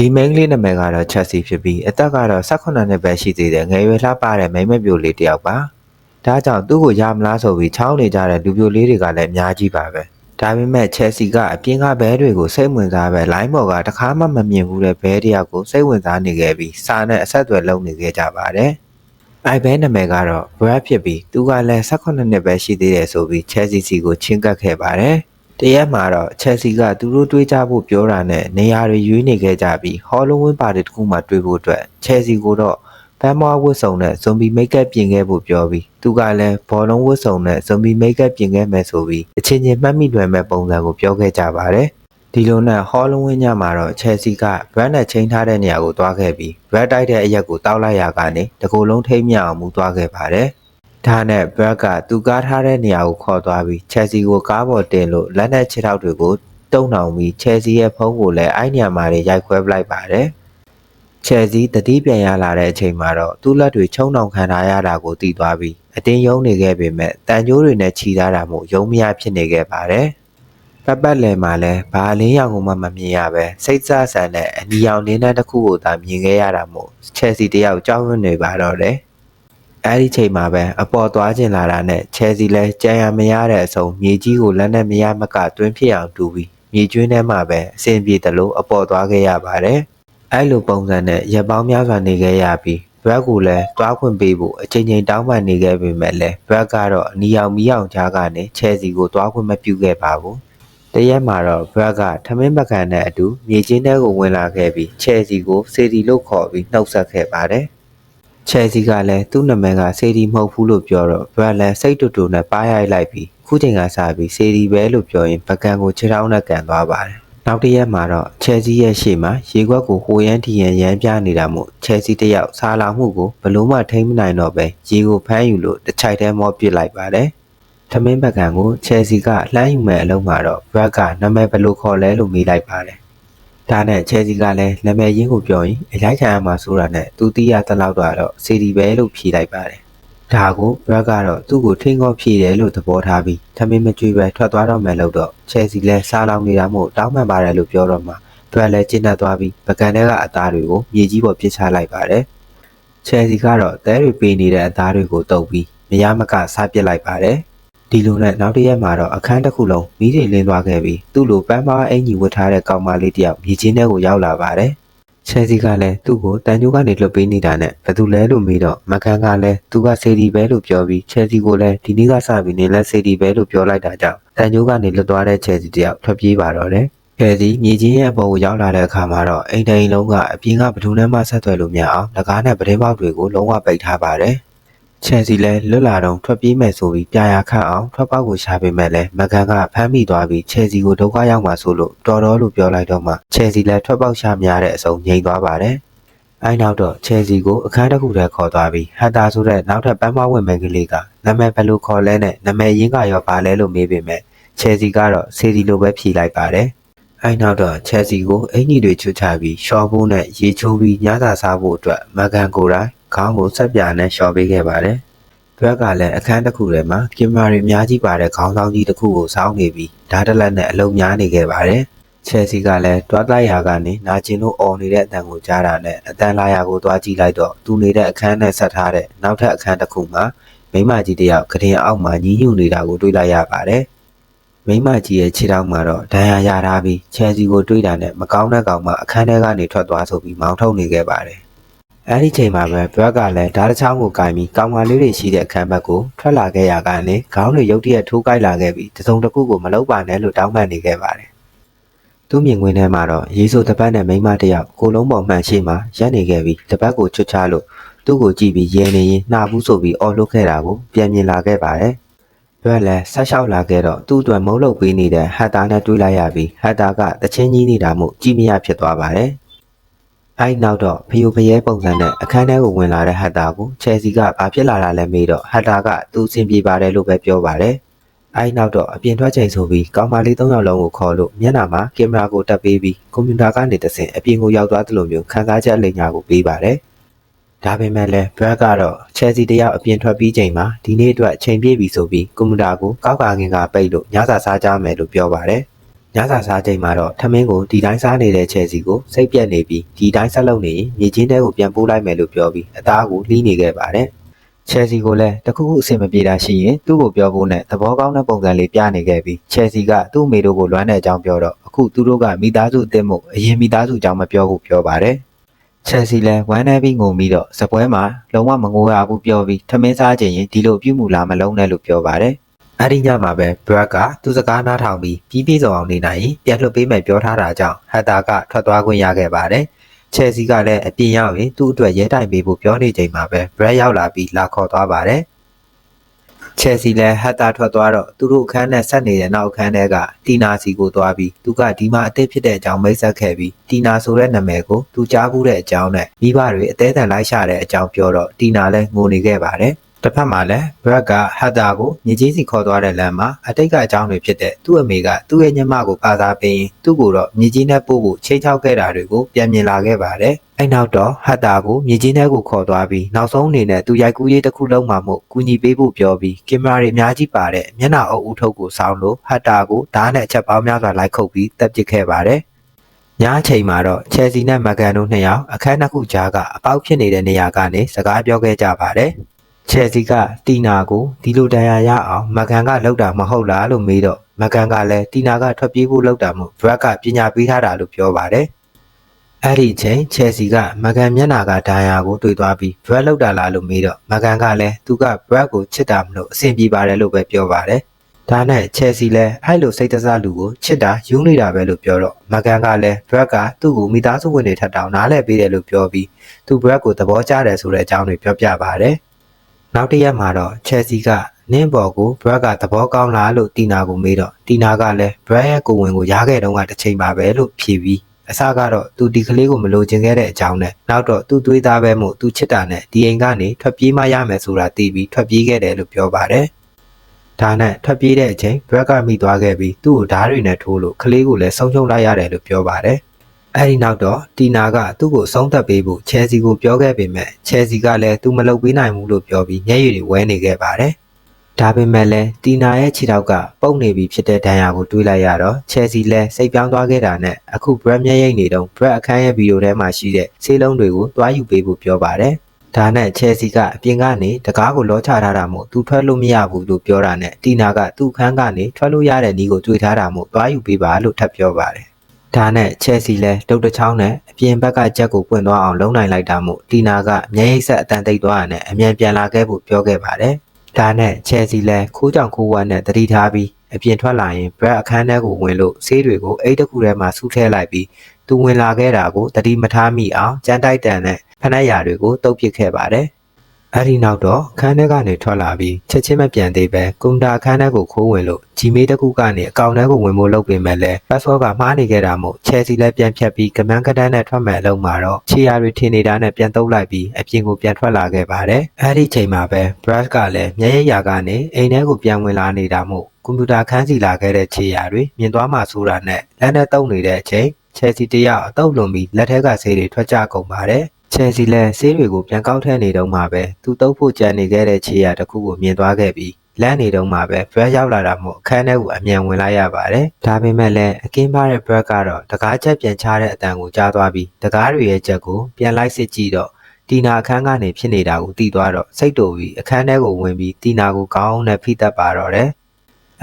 ဒီမိန်းကလေးနာမည်ကတော့ချက်စီဖြစ်ပြီးအသက်ကတော့18နှစ်ပဲရှိသေးတယ်ငယ်ရွယ်လှပတဲ့မိန်းမပြိုလေးတစ်ယောက်ပါဒါကြောင့်သူ့ကိုရမလားဆိုပြီးချောင်းနေကြတဲ့လူပြိုလေးတွေကလည်းအများကြီးပါပဲဒါပေမဲ့ချက်စီကအပြင်ကဘဲတွေကိုစိတ်ဝင်စားပဲလိုင်းဘော်ကတခါမှမမြင်ဘူးတဲ့ဘဲတစ်ယောက်ကိုစိတ်ဝင်စားနေခဲ့ပြီးစာနဲ့အဆက်အသွယ်လုပ်နေခဲ့ကြပါတယ်အိုက်ဘဲနာမည်ကတော့ Brad ဖြစ်ပြီးသူကလည်း18နှစ်ပဲရှိသေးတယ်ဆိုပြီး Chelsea စီကိုချင်းကပ်ခဲ့ပါတယ်။ တရက်မှာတော့ Chelsea ကသူတို့တွေးကြဖို့ပြောတာနဲ့နေရာတွေရွေးနေခဲ့ကြပြီး Halloween party တစ်ခုမှတွေးဖို့အတွက် Chelsea ကိုတော့ပန်းမွားဝတ်စုံနဲ့ zombie makeup ပြင်ခဲ့ဖို့ပြောပြီးသူကလည်းဘောလုံးဝတ်စုံနဲ့ zombie makeup ပြင်ခဲ့မယ်ဆိုပြီးအချင်းချင်းမှတ်မိလွယ်မဲ့ပုံစံကိုပြောခဲ့ကြပါတယ်။ဒီလိုနဲ့ Halloween ညမှာတော့ Chelsea က Brad နဲ့ချိန်ထားတဲ့နေရာကိုသွားခဲ့ပြီး Brad တိုက်တဲ့အရက်ကိုတောက်လိုက်ရကနေတကူလုံးထိမ့်မြအောင်မူသွားခဲ့ပါတယ်။ ဒါနဲ့ Brad ကသူကားထားတဲ့နေရာကိုခေါ်သွားပြီး Chelsea ကိုကားပေါ်တင်လို့လက်နဲ့ခြေထောက်တွေကိုတုံနှောင်ပြီး Chelsea ရဲ့ဖုန်းကိုလည်းအဲ့နေရာမှာရိုက်ခွဲပလိုက်ပါတယ်။ Chelsea တတိပြန်ရလာတဲ့အချိန်မှာတော့သူ့လက်တွေချုံနှောင်ခံထားရတာကိုသိသွားပြီးအတင်းယုံနေခဲ့ပေမဲ့တန်ကြိုးတွေနဲ့ခြိထားတာမို့ယုံမရဖြစ်နေခဲ့ပါတယ်။ပတ်ပတ်လည်မှာလည်းဘာအလင်းရောင်ကိုမှမမြင်ရပဲစိတ်ဆဆန်တဲ့အနီရောင်နင်းတဲ့တစ်ခုကိုသာမြင်ခဲ့ရတာမို့ Chelsea တယောက်ကြောက်ရွံ့နေပါတော့တယ်။ အဲဒီချိန်မှာပဲအပေါ်သွားကျင်လာတာနဲ့ Chelsea လည်းကြံရမရတဲ့အဆုံးမြေကြီးကိုလက်နဲ့မရမကတွင်းဖြစ်အောင်တူပြီးမြေကျွင်းထဲမှာပဲအဆင်ပြေတယ်လို့အပေါ်သွားခဲ့ရပါတယ်။အဲလိုပုံစံနဲ့ရက်ပေါင်းများစွာနေခဲ့ရပြီးဘရက်ကိုလည်းတွားခွင့်ပေးဖို့အချိန်ချင်းတောင်းပန်နေခဲ့ပေမဲ့လည်းဘရက်ကတော့အနီရောင်မီးအောင်ကြားကနေ Chelsea ကိုတွားခွင့်မပြုခဲ့ပါဘူး။တရက်မှာတော့ဘရက်ကထမင်းပကံနဲ့အတူမြေချင်းထဲကိုဝင်လာခဲ့ပြီး Chelsea ကိုစေဒီလို့ခေါ်ပြီးနှုတ်ဆက်ခဲ့ပါတယ်။ Chelsea ကလည်းသူ့နာမည်ကစေဒီမဟုတ်ဘူးလို့ပြောတော့ဘရက်လည်းစိတ်တူတူနဲ့ပါးရိုက်လိုက်ပြီးခုချိန်ကစပြီးစေဒီပဲလို့ပြောရင်ပကံကိုခြေထောက်နဲ့ကန်သွားပါတယ်။နောက်တစ်ရက်မှာတော့ Chelsea ရဲ့ရှေ့မှာရေခွက်ကိုဟိုရမ်းထီရန်ရမ်းပြနေတာမို့ Chelsea တယောက်စားလာမှုကိုဘလို့မှထိမ့်မနိုင်တော့ပဲရေကိုဖမ်းယူလို့တစ်ချိုက်တည်းမောပစ်လိုက်ပါတယ်။ထမင်းပကံကို Chelsea ကလှမ်းယူမဲ့အလုံးမှာတော့ Brad ကနာမည်ဘယ်လိုခေါ်လဲလို့မေးလိုက်ပါတယ်။ ဒါနဲ့ Chelsea ကလည်းနာမည်ရင်းကိုပြောရင်အရိုက်ခံရမှာဆိုတာနဲ့သူတီးရတဲ့လောက်တော့စီဒီပဲလို့ဖြေလိုက်ပါတယ်။ဒါကို Brad ကတော့သူ့ကိုထိန်ကောဖြေတယ်လို့သဘောထားပြီးထမင်းမကြွေးပဲထွက်သွားတော့မယ်လို့တော့ Chelsea လည်းစားလောင်နေတာမို့တောင်းပန်ပါတယ်လို့ပြောတော့မှ Brad လည်းကျဉ်းတ်သွားပြီးပကံထဲကအသားတွေကိုမြေကြီးပေါ်ပစ်ချလိုက်ပါတယ်။ Chelsea ကတော့တဲတွေပေးနေတဲ့အသားတွေကိုတုပ်ပြီးမရမကစားပစ်လိုက်ပါတယ်။ ဒီလိုနဲ့နောက်တစ်ရက်မှာတော့အခန်းတစ်ခုလုံးမီးတွေလင်းသွားခဲ့ပြီးသူ့လိုပန်းပါအင်ကြီးဝတ်ထားတဲ့ကောင်မလေးတစ်ယောက်မြေချင်းထဲကိုရောက်လာပါတယ်။ချယ်ဆီကလည်းသူ့ကိုတန်ကြိုးကနေလွတ်ပေးနေတာနဲ့ဘယ်သူလဲလို့မေးတော့မကန်ကလည်းသူကစေဒီပဲလို့ပြောပြီးချယ်ဆီကိုလည်းဒီနေ့ကစပြီးနေလဲစေဒီပဲလို့ပြောလိုက်တာကြောင့်တန်ကြိုးကနေလွတ်သွားတဲ့ချယ်ဆီတယောက်ထွက်ပြေးပါတော့တယ်။ချယ်ဆီမြေချင်းရဲ့အပေါ်ကိုရောက်လာတဲ့အခါမှာတော့အိမ်တိုင်လုံးကအပြင်ကဘယ်သူမှဆက်သွယ်လို့မရအောင်လကားနဲ့ပတင်းပေါက်တွေကိုလုံးဝပိတ်ထားပါတယ်။ ချယ်ဆီလည်းလွတ်လာတော့ထွက်ပြေးမယ်ဆိုပြီးပြာရခတ်အောင်ထွက်ပေါက်ကိုရှာပေမဲ့လည်းမကန်ကဖမ်းမိသွားပြီးချယ်ဆီကိုဒုက္ခရောက်မှာဆိုလို့တော်တော်လို့ပြောလိုက်တော့မှချယ်ဆီလည်းထွက်ပေါက်ရှာများတဲ့အစုံငြိမ်သွားပါတယ်။အဲနောက်တော့ချယ်ဆီကိုအခန်းတစ်ခုထဲခေါ်သွားပြီးဟန်တာဆိုတဲ့နောက်ထပ်ပန်းမဝင်မိန်းကလေးကနာမည်ဘယ်လိုခေါ်လဲနဲ့နာမည်ရင်းကရောပါလဲလို့မေးပေမဲ့ချယ်ဆီကတော့စေဒီလိုပဲဖြေလိုက်ပါတယ်။အဲနောက်တော့ချယ်ဆီကိုအင်ကြီးတွေချွတ်ချပြီးရှော့ဖို့နဲ့ရေချိုးပြီးညစာစားဖို့အတွက်မကန်ကိုယ်တိုင် ခေါင်းကိုဆက်ပြာနဲ့လျှော်ပေးခဲ့ပါတယ်။ဘက်ကလည်းအခန်းတစ်ခုထဲမှာကင်မရာတွေအများကြီးပါတဲ့ခေါင်းဆောင်ကြီးတစ်ခုကိုစောင်းနေပြီးဓာတ်တလက်နဲ့အလုံးများနေခဲ့ပါတယ်။ချယ်ဆီကလည်းတွားတိုက်ရာကနေနာကျင်လို့អော်နေတဲ့အတန်ကိုကြားတာနဲ့အတန်လာရာကိုတွားကြည့်လိုက်တော့သူနေတဲ့အခန်းနဲ့ဆက်ထားတဲ့နောက်ထပ်အခန်းတစ်ခုမှာမိမကြီးတယောက်ကတင်အောက်မှာညီးညွနေတာကိုတွေ့လိုက်ရပါတယ်။မိမကြီးရဲ့ခြေထောက်မှာတော့ဒဏ်ရာရထားပြီးချယ်ဆီကိုတွေ့တာနဲ့မကောင်းတဲ့ကောင်မှအခန်းထဲကနေထွက်သွားဆိုပြီးမောင်းထုတ်နေခဲ့ပါတယ်။ အဲဒီချိန်မှာပဲဘရက်ကလည်းဓာတ်တစ်ချောင်းကိုကင်ပြီးကောင်မလေးတွေရှိတဲ့အခန်းဘက်ကိုထွက်လာခဲ့ရကနေခေါင်းတွေရုတ်တရက်ထိုးကိုက်လာခဲ့ပြီးတစုံတစ်ခုကိုမလုပ်ပါနဲ့လို့တောင်းပန်နေခဲ့ပါတယ်။သူ့မြင်ကွင်းထဲမှာတော့ရေဆိုတပတ်နဲ့မိန်းမတစ်ယောက်ကိုလုံးပေါ်မှန်ရှိမှရက်နေခဲ့ပြီးတပတ်ကိုချွတ်ချလို့သူ့ကိုကြည့်ပြီးရဲနေရင်နှာဘူးဆိုပြီးအော်လုခဲ့တာကိုပြန်မြင်လာခဲ့ပါတယ်။ဘရက်လည်းဆက်လျှောက်လာခဲ့တော့သူ့အတွက်မုန်းလုပ်ပေးနေတဲ့ဟတ်တာနဲ့တွေ့လိုက်ရပြီးဟတ်တာကတချင်းကြီးနေတာမို့ကြည်မရဖြစ်သွားပါတယ်။ အဲဒီနောက်တော့ဖယိုဖယဲပုံစံနဲ့အခန်းထဲကိုဝင်လာတဲ့ဟတ်တာကိုချယ်ဆီကဘာဖြစ်လာတာလဲမေးတော့ဟတ်တာကသူအဆင်ပြေပါတယ်လို့ပဲပြောပါတယ်။အဲဒီနောက်တော့အပြင်ထွက်ချိန်ဆိုပြီးကောင်မလေး၃ယောက်လုံးကိုခေါ်လို့မျက်နှာမှာကင်မရာကိုတက်ပေးပြီးကွန်ပျူတာကနေတဆင့်အပြင်ကိုရောက်သွားသလိုမျိုးခန်းစားချက်အလိညာကိုပေးပါတယ်။ဒါပေမဲ့လည်းဘရက်ကတော့ချယ်ဆီတယောက်အပြင်ထွက်ပြီးချိန်မှာဒီနေ့အတွက်ချိန်ပြည့်ပြီဆိုပြီးကွန်ပျူတာကိုကောက်ကငင်ကပိတ်လို့ညစာစားကြမယ်လို့ပြောပါတယ်။ ညစာစားချိန်မှာတော့ထမင်းကိုဒီတိုင်းစားနေတဲ့ချယ်စီကိုစိတ်ပြက်နေပြီးဒီတိုင်းဆက်လုပ်နေရင်မြေချင်းတဲကိုပြန်ပို့လိုက်မယ်လို့ပြောပြီးအသားကိုလှီးနေခဲ့ပါတယ်ချယ်စီကိုလည်းတခုခုအဆင်မပြေတာရှိရင်သူ့ကိုပြောဖို့နဲ့သဘောကောင်းတဲ့ပုံစံလေးပြနေခဲ့ပြီးချယ်စီကသူ့အမေတို့ကိုလွမ်းတဲ့အကြောင်းပြောတော့အခုသူတို့ကမိသားစုအသစ်မို့အရင်မိသားစုအကြောင်းမပြောဘူးပြောပါတယ်ချယ်စီလည်းဝမ်းနေပြီးငုံပြီးတော့စပွဲမှာလုံးဝမငိုရဘူးပြောပြီးထမင်းစားခြင်းရင်ဒီလိုပြုမှုလာမလုံးနဲ့လို့ပြောပါတယ် အဲ့ဒီညမှာပဲ Brad ကသူ့စကားနားထောင်ပြီးပြီးပြည့်စုံအောင်နေနိုင်ရင်ပြန်လွှတ်ပေးမယ်ပြောထားတာကြောင့်ဟတ်တာကထွက်သွားခွင့်ရခဲ့ပါတယ်။ချယ်ဆီကလည်းအပြင်ရောက်ရင်သူ့အတွက်ရဲတိုင်ပေးဖို့ပြောနေချိန်မှာပဲ Brad ရောက်လာပြီးလာခေါ်သွားပါတယ်။ချယ်ဆီလည်းဟတ်တာထွက်သွားတော့သူတို့အခန်းနဲ့ဆက်နေတဲ့နောက်အခန်းထဲကတီနာစီကိုသွားပြီးသူကဒီမှာအသစ်ဖြစ်တဲ့အကြောင်းမိတ်ဆက်ခဲ့ပြီးတီနာဆိုတဲ့နာမည်ကိုသူကြားဘူးတဲ့အကြောင်းနဲ့မိဘတွေအသေးအံလိုက်ရှာတဲ့အကြောင်းပြောတော့တီနာလည်းငိုနေခဲ့ပါတယ်။ တစ်ဖက်မှာလည်းဘရက်ကဟတ်တာကိုမြေကြီးစီခေါ်သွားတဲ့လမ်းမှာအတိတ်ကအကြောင်းတွေဖြစ်တဲ့သူ့အမေကသူ့ရဲ့ညမကိုပါစားပေးရင်သူ့ကိုတော့မြေကြီးနဲ့ပို့ဖို့ချိန်ချောက်ခဲ့တာတွေကိုပြန်မြင်လာခဲ့ပါတယ်။အဲ့နောက်တော့ဟတ်တာကိုမြေကြီးထဲကိုခေါ်သွားပြီးနောက်ဆုံးအနေနဲ့သူရိုက်ကူးရေးတစ်ခုလုံးမှမို့ကူညီပေးဖို့ပြောပြီးကင်မရာတွေအများကြီးပါတဲ့မျက်နှာအုပ်ဦးထုတ်ကိုစောင်းလို့ဟတ်တာကိုဓာတ်နဲ့အချက်ပေါင်းများစွာလိုက်ခုတ်ပြီးတပ်ပစ်ခဲ့ပါတယ်။ညအချိန်မှာတော့ချယ်ဆီနဲ့မကန်တို့နှစ်ယောက်အခန်းနှစ်ခုကြားကအပေါက်ဖြစ်နေတဲ့နေရာကနေစကားပြောခဲ့ကြပါတယ်။ ချယ်ဆီကတီနာကိုဒီလိုတရားရအောင်မကန်ကလောက်တာမဟုတ်လားလို့မေးတော့မကန်ကလည်းတီနာကထွက်ပြေးဖို့လောက်တာမို့ဘရက်ကပညာပေးထားတာလို့ပြောပါတယ်။အဲ့ဒီချိန်ချယ်ဆီကမကန်မျက်နာကဒဏ်ရာကိုတွေ့သွားပြီးဘရက်လောက်တာလားလို့မေးတော့မကန်ကလည်းသူကဘရက်ကိုချစ်တာမလို့အဆင်ပြေပါတယ်လို့ပဲပြောပါတယ်။ဒါနဲ့ချယ်ဆီလည်းအဲ့လိုစိတ်တစားလူကိုချစ်တာယူနေတာပဲလို့ပြောတော့မကန်ကလည်းဘရက်ကသူ့ကိုမိသားစုဝင်တွေထပ်တောင်းနားလဲပေးတယ်လို့ပြောပြီးသူဘရက်ကိုသဘောကျတယ်ဆိုတဲ့အကြောင်းတွေပြောပြပါတယ်။ နောက်တစ်ရက်မှာတော့ချက်စီကနင်းဘော်ကိုဘရက်ကသဘောကောင်းလားလို့တီနာကိုမေးတော့တီနာကလည်းဘရက်ရဲ့ကိုဝင်ကိုရားခဲ့တုန်းကတစ်ချိန်ပါပဲလို့ဖြေပြီးအစကတော့သူဒီကလေးကိုမလိုချင်ခဲ့တဲ့အကြောင်းနဲ့နောက်တော့သူ့သွေးသားပဲမို့သူချစ်တာနဲ့ဒီအိမ်ကနေထွက်ပြေးမှရမယ်ဆိုတာသိပြီးထွက်ပြေးခဲ့တယ်လို့ပြောပါတယ်။ဒါနဲ့ထွက်ပြေးတဲ့အချိန်ဘရက်ကမိသွားခဲ့ပြီးသူ့ကိုဓားတွေနဲ့ထိုးလို့ကလေးကိုလည်းဆုံးရှုံးလိုက်ရတယ်လို့ပြောပါတယ်။ အဲဒီနောက်တော့တီနာကသူ့ကိုဆုံးသက်ပေးဖို့ချယ်ဆီကိုပြောခဲ့ပေမဲ့ချယ်ဆီကလည်းသူမလုပ်ပေးနိုင်ဘူးလို့ပြောပြီးမျက်ရည်တွေဝဲနေခဲ့ပါတယ်။ဒါပေမဲ့လည်းတီနာရဲ့ခြေထောက်ကပုတ်နေပြီဖြစ်တဲ့ဒဏ်ရာကိုတွေးလိုက်ရတော့ချယ်ဆီလည်းစိတ်ပြောင်းသွားခဲ့တာနဲ့အခု Brad မျက်ရည်နေတော့ Brad အခန်းရဲ့ဗီဒီယိုထဲမှာရှိတဲ့ဆေးလုံးတွေကိုတွားယူပေးဖို့ပြောပါတယ်။ဒါနဲ့ချယ်ဆီကအပြင်ကနေတကားကိုလောချထားတာမို့သူထွက်လို့မရဘူးလို့ပြောတာနဲ့တီနာကသူ့ခန်းကနေထွက်လို့ရတဲ့နီးကိုတွေ့ထားတာမို့တွားယူပေးပါလို့ထပ်ပြောပါတယ် ဒါနဲ့ချက်စီလဲဒုတ်တချောင်းနဲ့အပြင်ဘက်ကချက်ကိုပွင့်သွားအောင်လုံနိုင်လိုက်တာမို့တီနာကမျက်ရည်ဆက်အတန်တိတ်သွားရနဲ့အမြန်ပြန်လာခဲ့ဖို့ပြောခဲ့ပါတယ်။ဒါနဲ့ချက်စီလဲခိုးကြောင်ခိုးဝမ်းနဲ့တတိထားပြီးအပြင်ထွက်လာရင်ဘရက်အခန်းထဲကိုဝင်လို့ဆေးတွေကိုအိတ်တစ်ခုထဲမှာဆူထည့်လိုက်ပြီးသူဝင်လာခဲ့တာကိုတတိမထားမိအောင်ကြမ်းတိုက်တန်နဲ့ဖနက်ရာတွေကိုတုပ်ပစ်ခဲ့ပါတယ်။ အဲ့ဒီနောက်တော့ခန်းထဲကနေထွက်လာပြီးချက်ချင်းမပြန်သေးပဲကွန်တာခန်းထဲကိုခိုးဝင်လို့ဂျီမေးတစ်ခုကနေအကောင့်ထဲကိုဝင်ဖို့လုပ်ပေမဲ့လည်း password ကမှားနေခဲ့တာမို့ချယ်ဆီလည်းပြန်ဖြတ်ပြီးကမန်းကတန်းနဲ့ထွက်မဲ့အလုံးမှာတော့ချီယာတွေထင်နေတာနဲ့ပြန်တုပ်လိုက်ပြီးအပြင်ကိုပြန်ထွက်လာခဲ့ပါတယ်အဲ့ဒီချိန်မှာပဲ brush ကလည်းမျက်ရည်ရာကနေအိမ်ထဲကိုပြန်ဝင်လာနေတာမို့ကွန်ပျူတာခန်းစီလာခဲ့တဲ့ခြေရာတွေမြင်သွားမှဆိုတာနဲ့လက်နဲ့တုပ်နေတဲ့အချိန်ချယ်ဆီတရအတုပ်လွန်ပြီးလက်ထက်ကဆေးတွေထွက်ကြကုန်ပါတယ် ချယ်ဆီလည်းဆေးတွေကိုပြန်ကောက်ထဲနေတော့မှပဲသူတုပ်ဖို့ကြံနေခဲ့တဲ့ခြေရတစ်ခုကိုမြင်သွားခဲ့ပြီးလမ်းနေတော့မှပဲ Brad ရောက်လာတာမို့အခန်းထဲကိုအမြန်ဝင်လိုက်ရပါတယ်။ဒါပေမဲ့လည်းအကင်းပါတဲ့ Brad ကတော့တကားချက်ပြန်ချတဲ့အတန်ကိုကြားသွားပြီးတကားတွေရဲ့ချက်ကိုပြန်လိုက်စစ်ကြည့်တော့တီနာအခန်းကနေဖြစ်နေတာကိုသိသွားတော့စိတ်တူပြီးအခန်းထဲကိုဝင်ပြီးတီနာကိုကောင်းနဲ့ဖိတက်ပါတော့တယ်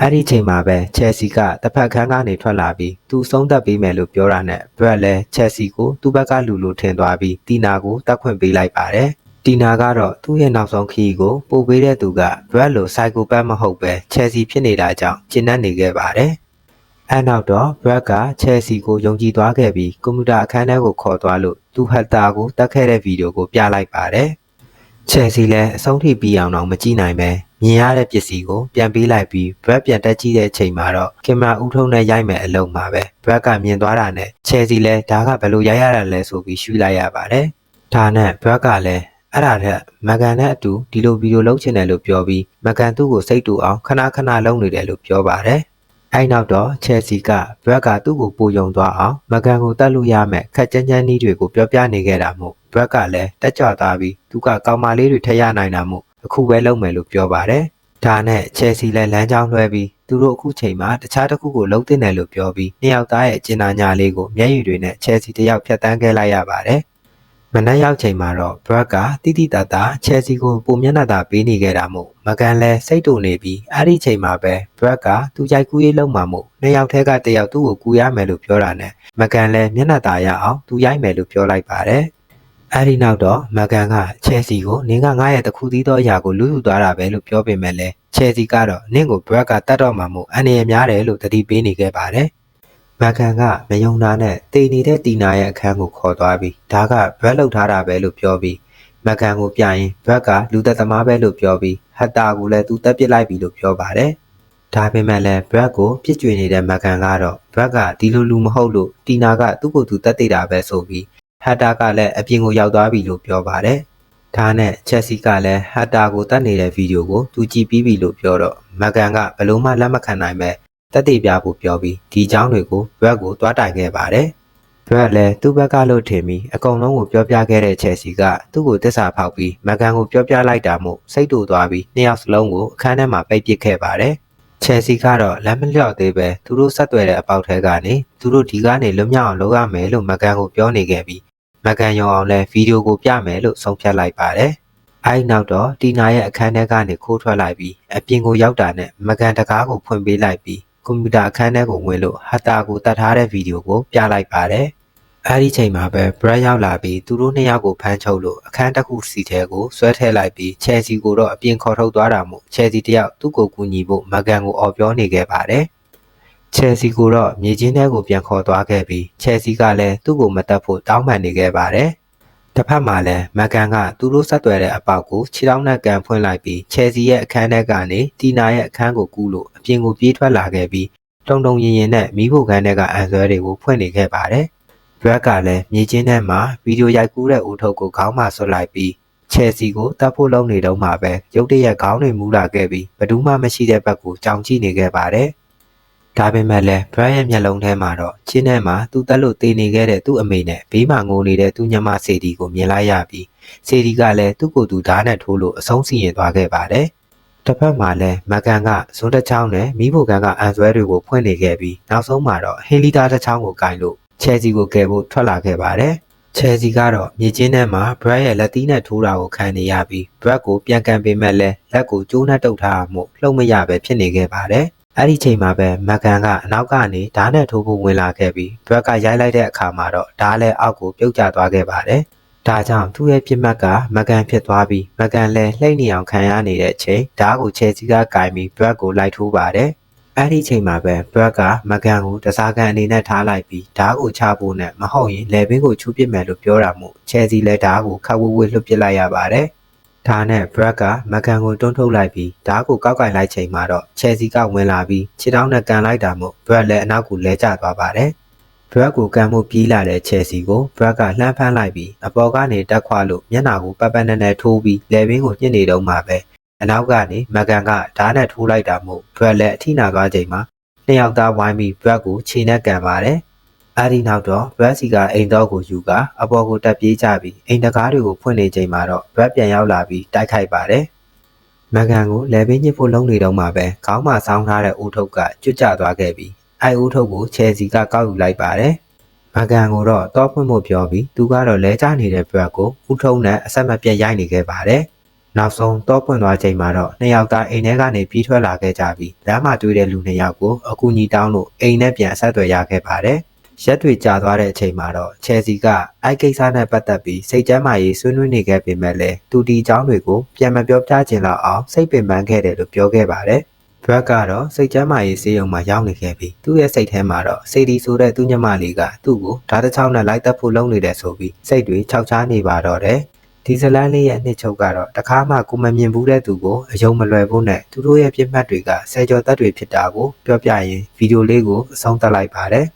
အဲ့ဒီချိန်မှာပဲချယ်ဆီကတစ်ဖက်ခန်းကနေထွက်လာပြီးသူဆုံးသက်ပေးမယ်လို့ပြောတာနဲ့ဘရက်လည်းချယ်ဆီကိုသူ့ဘက်ကလူလို့ထင်သွားပြီးတီနာကိုတတ်ခွင့်ပေးလိုက်ပါတယ်။တီနာကတော့သူ့ရဲ့နောက်ဆုံးခရီးကိုပို့ပေးတဲ့သူကဘရက်လိုစိုက်ကိုပတ်မဟုတ်ပဲချယ်ဆီဖြစ်နေတာကြောင့်ကျဉ်းနှံ့နေခဲ့ပါတယ်။အဲနောက်တော့ဘရက်ကချယ်ဆီကိုယုံကြည်သွားခဲ့ပြီးကွန်ပျူတာအခန်းထဲကိုခေါ်သွားလို့သူဟတ်တာကိုတတ်ခဲ့တဲ့ဗီဒီယိုကိုပြလိုက်ပါတယ်။ချယ်ဆီလည်းအဆုံးထိပြီးအောင်တော့မကြည့်နိုင်ပဲ မြင်ရတဲ့ပစ္စည်းကိုပြန်ပေးလိုက်ပြီးဘရက်ပြန်တက်ကြည့်တဲ့အချိန်မှာတော့ကင်မရာဥထုံးနဲ့ရိုက်မယ်အလုံးမှာပဲဘရက်ကမြင်သွားတာနဲ့ချယ်စီလဲဒါကဘယ်လိုရိုက်ရတာလဲဆိုပြီးရှုလိုက်ရပါတယ်ဒါနဲ့ဘရက်ကလည်းအဲ့ဒါထက်မကန်နဲ့အတူဒီလိုဗီဒီယိုလုပ်ချင်တယ်လို့ပြောပြီးမကန်သူ့ကိုစိတ်တူအောင်ခဏခဏလုပ်နေတယ်လို့ပြောပါတယ်အဲ့နောက်တော့ချယ်ဆီကဘရက်ကသူ့ကိုပိုယုံသွားအောင်မကန်ကိုတတ်လို့ရမယ်ခက်ကြမ်းကြမ်းနည်းတွေကိုပြောပြနေခဲ့တာမို့ဘရက်ကလည်းတက်ကြွသွားပြီးသူကကောင်မလေးတွေထည့်ရနိုင်တာမို့ အခုပဲလုပ်မယ်လို့ပြောပါတယ်။ဒါနဲ့ချယ်ဆီလည်းလမ်းကြောင်းလွှဲပြီးသူတို့အခုချိန်မှာတခြားတစ်ခုကိုလုံးတင်တယ်လို့ပြောပြီးနှစ်ယောက်သားရဲ့ကျင်နာညာလေးကိုမျက်ရည်တွေနဲ့ချယ်ဆီတယောက်ဖြတ်တန်းခဲ့လိုက်ရပါတယ်။မနက်ရောက်ချိန်မှာတော့ဘရက်ကတိတိတတ်တာချယ်ဆီကိုပုံမျက်နှာသာပေးနေခဲ့တာမို့မကန်လဲစိတ်တူနေပြီးအဲ့ဒီချိန်မှာပဲဘရက်ကသူကြိုက်ကူးရေးလုံးမှာမို့နှစ်ယောက်ထဲကတစ်ယောက်သူ့ကိုကူရမယ်လို့ပြောတာနဲ့မကန်လဲမျက်နှာသာရအောင်သူရိုက်မယ်လို့ပြောလိုက်ပါတယ်။ အဲဒီနောက်တော့မကန်ကချယ်ဆီကိုနင်းကငါရဲ့တခုသီးသောအရာကိုလူယူသွားတာပဲလို့ပြောပေမဲ့လည်းချယ်ဆီကတော့နင့်ကိုဘရက်ကတတ်တော့မှာမို့အန်ရည်များတယ်လို့တတိပေးနေခဲ့ပါတယ်။မကန်ကမယုံတာနဲ့တေနေတဲ့တီနာရဲ့အခန်းကိုခေါ်သွားပြီးဒါကဘရက်လောက်ထားတာပဲလို့ပြောပြီးမကန်ကိုပြရင်ဘရက်ကလူသက်သမားပဲလို့ပြောပြီးဟတ်တာကိုလည်းသူတက်ပစ်လိုက်ပြီလို့ပြောပါတယ်။ဒါပေမဲ့လည်းဘရက်ကိုပြစ်ကြွေနေတဲ့မကန်ကတော့ဘရက်ကဒီလိုလူမဟုတ်လို့တီနာကသူ့ကိုယ်သူတက်သေးတာပဲဆိုပြီး ဟတ်တာကလည်းအပြင်ကိုရောက်သွားပြီလို့ပြောပါတယ်။ဒါနဲ့ချက်စီကလည်းဟတ်တာကိုတတ်နေတဲ့ဗီဒီယိုကိုသူကြည့်ပြီးပြီလို့ပြောတော့မကန်ကဘလို့မှလက်မခံနိုင်ပဲတက်သေးပြဖို့ပြောပြီးဒီเจ้าတွေကိုဘရက်ကိုတွားတိုင်ခဲ့ပါတယ်။ဘရက်လည်းသူ့ဘက်ကလို့ထင်ပြီးအကုန်လုံးကိုပြောပြခဲ့တဲ့ချက်စီကသူ့ကိုတစ္ဆာဖောက်ပြီးမကန်ကိုပြောပြလိုက်တာမို့စိတ်တူသွားပြီးနှစ်ယောက်စလုံးကိုအခန်းထဲမှာပိတ်ပစ်ခဲ့ပါတယ်။ ချယ်ဆီကတော့လမ်းမလျော့သေးပဲသူတို့ဆက်သွယ်တဲ့အပေါက်ထဲကနေသူတို့ဒီကနေလွတ်မြောက်အောင်လုပ်ရမယ်လို့မကန်ကိုပြောနေခဲ့ပြီး မကန်ရောအောင်လဲဗီဒီယိုကိုပြမယ်လို့ဆုံးဖြတ်လိုက်ပါတယ်။အဲဒီနောက်တော့တီနာရဲ့အခန်းထဲကနေခိုးထွက်လိုက်ပြီးအပြင်ကိုရောက်တာနဲ့မကန်တကားကိုဖွင့်ပေးလိုက်ပြီးကွန်ပျူတာအခန်းထဲကိုဝင်လို့ဟတ်တာကိုတတ်ထားတဲ့ဗီဒီယိုကိုပြလိုက်ပါတယ်။အဲဒီချိန်မှာပဲ Brad ရောက်လာပြီးသူတို့နှစ်ယောက်ကိုဖမ်းချုပ်လို့အခန်းတစ်ခုစီထဲကိုဆွဲထည့်လိုက်ပြီး Chelsea ကိုတော့အပြင်ခေါ်ထုတ်သွားတာမို့ Chelsea တယောက်သူ့ကိုကူညီဖို့မကန်ကိုအော်ပြောနေခဲ့ပါတယ်။ Chelsea ကိုတော့မြေချင်းထဲကိုပြန်ခေါ်သွားခဲ့ပြီး Chelsea ကလည်းသူ့ကိုမတက်ဖို့တောင်းပန်နေခဲ့ပါတယ်။တစ်ဖက်မှာလည်းမကန်ကသူတို့ဆက်သွယ်တဲ့အပေါက်ကိုခြေထောက်နဲ့ကန်ဖွင့်လိုက်ပြီး Chelsea ရဲ့အခန်းထဲကနေတီနာရဲ့အခန်းကိုကူးလို့အပြင်ကိုပြေးထွက်လာခဲ့ပြီးတုံတုံရင်ရင်နဲ့မိဖို့ခန်းထဲကအန်ဆွဲတွေကိုဖွင့်နေခဲ့ပါတယ်။ Brad ကလည်းမြေချင်းထဲမှာဗီဒီယိုရိုက်ကူးတဲ့ဦးထုတ်ကိုခေါင်းမှာဆွတ်လိုက်ပြီးချယ်ဆီကိုတတ်ဖို့လုပ်နေတော့မှပဲရုတ်တရက်ခေါင်းတွေမူးလာခဲ့ပြီးဘယ်သူမှမရှိတဲ့ဘက်ကိုကြောင်ကြည့်နေခဲ့ပါတယ်။ ဒါပေမဲ့လည်း Brad ရဲ့မျက်လုံးထဲမှာတော့ချင်းထဲမှာသူ့တက်လို့တေနေခဲ့တဲ့သူ့အမေနဲ့ဘေးမှာငိုနေတဲ့သူ့ညမစေဒီကိုမြင်လိုက်ရပြီးစေဒီကလည်းသူ့ကိုယ်သူဓာတ်နဲ့ထိုးလို့အဆုံးစီရင်သွားခဲ့ပါတယ်။တစ်ဖက်မှာလည်းမကန်ကဇွန်းတစ်ချောင်းနဲ့မိဖို့ကန်ကအန်ဆွဲတွေကိုဖွင့်နေခဲ့ပြီးနောက်ဆုံးမှာတော့ဟေလီတာတစ်ချောင်းကိုကင်လို့ချယ်ဆီကိုကယ်ဖို့ထွက်လာခဲ့ပါတယ်။ချယ်ဆီကတော့မြေကျင်းထဲမှာ Brad ရဲ့လက်သီးနဲ့ထိုးတာကိုခံနေရပြီး Brad ကိုပြန်ကန်ပေးမဲ့လဲလက်ကိုကျိုးနဲ့တုပ်ထားမှုလှုပ်မရပဲဖြစ်နေခဲ့ပါတယ်။ အဲ့ဒီချိန်မှာပဲမကန်ကအနောက်ကနေဓာတ်နဲ့ထိုးဖို့ဝင်လာခဲ့ပြီး Brad ကရိုက်လိုက်တဲ့အခါမှာတော့ဓာတ်လည်းအောက်ကိုပြုတ်ကျသွားခဲ့ပါတယ်။ဒါကြောင့်သူ့ရဲ့ပြစ်မှတ်ကမကန်ဖြစ်သွားပြီးမကန်လည်းလှိမ့်နေအောင်ခံရနေတဲ့အချိန်ဓာတ်ကိုချယ်ဆီကကင်ပြီး Brad ကိုလိုက်ထိုးပါတယ်။အဲ့ဒီချိန်မှာပဲ Brad ကမကန်ကိုတစားကန်အနေနဲ့ထားလိုက်ပြီးဓာတ်ကိုချဖို့နဲ့မဟုတ်ရင်လေဘင်းကိုချူပစ်မယ်လို့ပြောတာမို့ Chelsea လည်းဓာတ်ကိုခတ်ဝဝလွတ်ပစ်လိုက်ရပါတယ်။ ဒါနဲ့ Brad ကမကန်ကိုတွန်းထုတ်လိုက်ပြီးဓာတ်ကိုကောက်ကင်လိုက်ချိန်မှာတော့ Chelsea ကဝင်လာပြီးခြေထောက်နဲ့ကန်လိုက်တာမို့ Brad လည်းအနောက်ကိုလဲကျသွားပါတယ်။ Brad ကိုကန်မှုပြေးလာတဲ့ Chelsea ကို Brad ကလှမ်းဖမ်းလိုက်ပြီးအပေါ်ကနေတက်ခွာလို့မျက်နှာကိုပတ်ပတ်နဲ့နဲ့ထိုးပြီးလေဘင်းကိုညှစ်နေတော့မှပဲအနောက်ကနေမကန်ကဓာတ်နဲ့ထိုးလိုက်တာမို့ Brad လည်းအထိနာသွားချိန်မှာနှစ်ယောက်သားဝိုင်းပြီး Brad ကိုခြေနဲ့ကန်ပါတယ်။ အဲဒီနောက်တော့ Brad စီကအိမ်တော့ကိုယူကအပေါ်ကိုတက်ပြေးကြပြီးအိမ်တကားတွေကိုဖွင့်နေချိန်မှာတော့ Brad ပြန်ရောက်လာပြီးတိုက်ခိုက်ပါတယ်။မကန်ကိုလေဘင်းညစ်ဖို့လုံးနေတော့မှပဲခေါင်းမှာဆောင်းထားတဲ့အိုးထုတ်ကကျွတ်ကျသွားခဲ့ပြီးအဲအိုးထုတ်ကိုချယ်ဆီကကောက်ယူလိုက်ပါတယ်။မကန်ကိုတော့တောဖွင့်ဖို့ပြောပြီးသူကတော့လဲကျနေတဲ့ Brad ကိုဦးထုံးနဲ့အဆက်မပြတ်ရိုက်နေခဲ့ပါတယ်။နောက်ဆုံးတောပွင့်သွားချိန်မှာတော့နှစ်ယောက်သားအိမ်ထဲကနေပြေးထွက်လာခဲ့ကြပြီးလမ်းမှာတွေ့တဲ့လူနှစ်ယောက်ကိုအကူကြီးတောင်းလို့အိမ်နဲ့ပြန်အဆက်အသွယ်ရခဲ့ပါတယ်။ ရက်တွေကြာသွားတဲ့အချိန်မှာတော့ချယ်ဆီကအိုက်ကိစ္စနဲ့ပတ်သက်ပြီးစိတ်ကြမ်းမာရေးဆွေးနွေးနေခဲ့ပေမဲ့လည်းသူဒီအကြောင်းတွေကိုပြန်မပြောပြချင်တော့အောင်စိတ်ပင်ပန်းခဲ့တယ်လို့ပြောခဲ့ပါတယ်။ဘရက်ကတော့စိတ်ကျမ်းမာရေးဆေးရုံမှာရောက်နေခဲ့ပြီးသူ့ရဲ့စိတ်ထဲမှာတော့စေဒီဆိုတဲ့သူ့ညမလေးကသူ့ကိုဓာတ်တစ်ချောင်းနဲ့လိုက်သက်ဖို့လုပ်နေတယ်ဆိုပြီးစိတ်တွေခြောက်ခြားနေပါတော့တယ်။ဒီဇလန်းလေးရဲ့အနှစ်ချုပ်ကတော့တခါမှကိုမမြင်ဘူးတဲ့သူကိုအယုံမလွယ်ဖို့နဲ့သူတို့ရဲ့ပြစ်မှတ်တွေကဆယ်ကျော်သက်တွေဖြစ်တာကိုပြောပြရင်ဗီဒီယိုလေးကိုအဆုံးသတ်လိုက်ပါတယ်။